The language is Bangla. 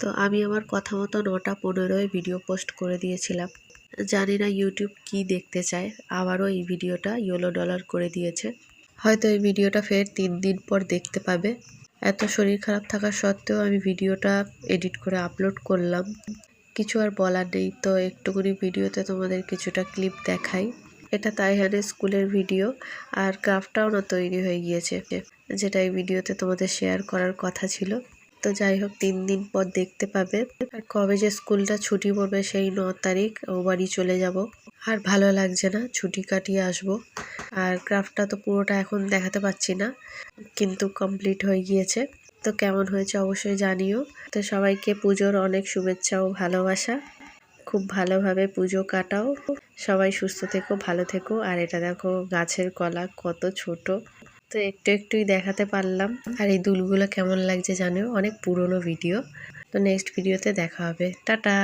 তো আমি আমার কথা মতো নটা পনেরোয় ভিডিও পোস্ট করে দিয়েছিলাম। জানি না ইউটিউব কি দেখতে চায়, আবারও এই ভিডিওটা ইয়েলো ডলার করে দিয়েছে। হয়তো এই ভিডিওটা ফের তিন দিন পর দেখতে পাবে। এত শরীর খারাপ থাকা সত্ত্বেও আমি ভিডিওটা এডিট করে আপলোড করলাম। কিছু আর বলার নেই, তো একটুকুনি ভিডিওতে তোমাদের কিছুটা ক্লিপ দেখাই। এটা তাইহানের স্কুলের ভিডিও আর ক্রাফটটাও না তৈরি হয়ে গিয়েছে, যেটা এই ভিডিওতে তোমাদের শেয়ার করার কথা ছিল। তো যাই হোক, তিন দিন পর দেখতে পাবে। আর কবে যে স্কুলটা ছুটি পড়বে সেই ন তারিখ ও বাড়ি চলে যাব। আর ভালো লাগছে না, ছুটি কাটিয়ে আসব। আর ক্রাফটটা তো পুরোটা এখন দেখাতে পাচ্ছি না, কিন্তু কমপ্লিট হয়ে গিয়েছে। তো কেমন হয়েছে অবশ্যই জানিও। তো সবাইকে পুজোর অনেক শুভেচ্ছা ও ভালোবাসা। খুব ভালোভাবে পুজো কাটাও। সবাই সুস্থ থেকো, ভালো থেকো। আর এটা দেখো গাছের কলা কত ছোট। তো একটু একটুই দেখাতে পারলাম। আর এই দুলগুলো কেমন লাগছে জানো অনেক পুরনো ভিডিও। তো নেক্সট ভিডিওতে দেখা হবে। টাটা!